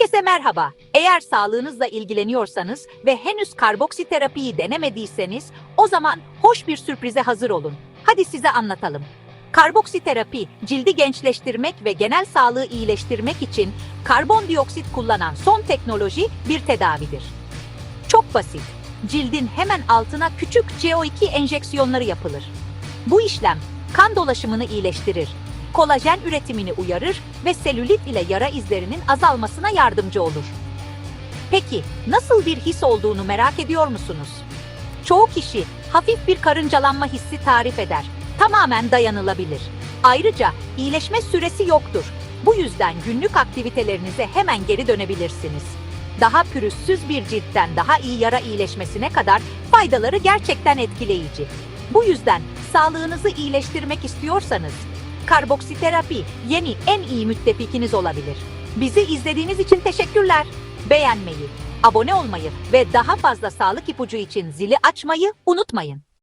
Herkese merhaba. Eğer sağlığınızla ilgileniyorsanız ve henüz karboksiterapiyi denemediyseniz o zaman hoş bir sürprize hazır olun. Hadi size anlatalım. Karboksiterapi, cildi gençleştirmek ve genel sağlığı iyileştirmek için karbondioksit kullanan son teknoloji bir tedavidir. Çok basit. Cildin hemen altına küçük CO2 enjeksiyonları yapılır. Bu işlem kan dolaşımını iyileştirir, kolajen üretimini uyarır ve selülit ile yara izlerinin azalmasına yardımcı olur. Peki nasıl bir his olduğunu merak ediyor musunuz? Çoğu kişi hafif bir karıncalanma hissi tarif eder. Tamamen dayanılabilir. Ayrıca iyileşme süresi yoktur. Bu yüzden günlük aktivitelerinize hemen geri dönebilirsiniz. Daha pürüzsüz bir ciltten daha iyi yara iyileşmesine kadar faydaları gerçekten etkileyici. Bu yüzden sağlığınızı iyileştirmek istiyorsanız karboksiterapi yeni en iyi müttefikiniz olabilir. Bizi izlediğiniz için teşekkürler. Beğenmeyi, abone olmayı ve daha fazla sağlık ipucu için zili açmayı unutmayın.